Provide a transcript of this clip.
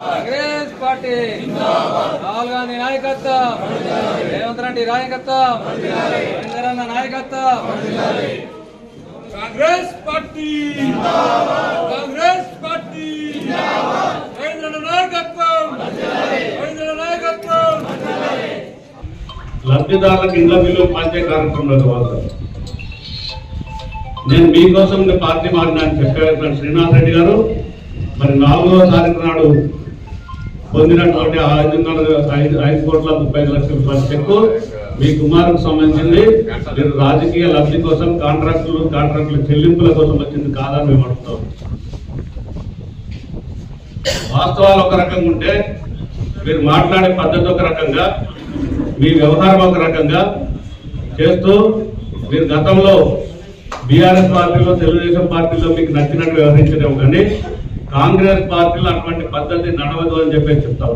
Congress party. Rahul Gandhi నాయకత్వం. రేవంత్ రెడ్డి నాయకత్వం. ఇందిరన్న నాయకత్వం. కాంగ్రెస్ పార్టీ. కాంగ్రెస్ పార్టీ. కేంద్ర నాయకత్వం. కేంద్ర నాయకత్వం. లబ్ధిదారులకు ఇండ్ల బిల్లు పంచే కార్యక్రమంలో భాగంగా నేను మీకోసం పార్టీ మారినా అని చెప్పారు శ్రీనాథ్ రెడ్డి గారు. మరి నాలుగో తారీఖు నాడు పొందినటువంటి ఐదు ఐదు కోట్ల ముప్పై ఐదు లక్షల రూపాయల చెక్కు. మీ కుమారుకు సంబంధించింది. మీరు రాజకీయ లబ్ధి కోసం కాంట్రాక్టులు కాంట్రాక్టుల చెల్లింపుల కోసం వచ్చింది కాదని మేము అడుగుతాం. వాస్తవాలు ఒక రకంగా ఉంటే మీరు మాట్లాడే పద్ధతి ఒక రకంగా మీ వ్యవహారం ఒక రకంగా చేస్తూ మీరు గతంలో బీఆర్ఎస్ పార్టీలో తెలుగుదేశం పార్టీలో మీకు నచ్చినట్టు వ్యవహరించడం కానీ కాంగ్రెస్ పార్టీలో అటువంటి పద్ధతి నడవదు అని చెప్పేసి చెప్తా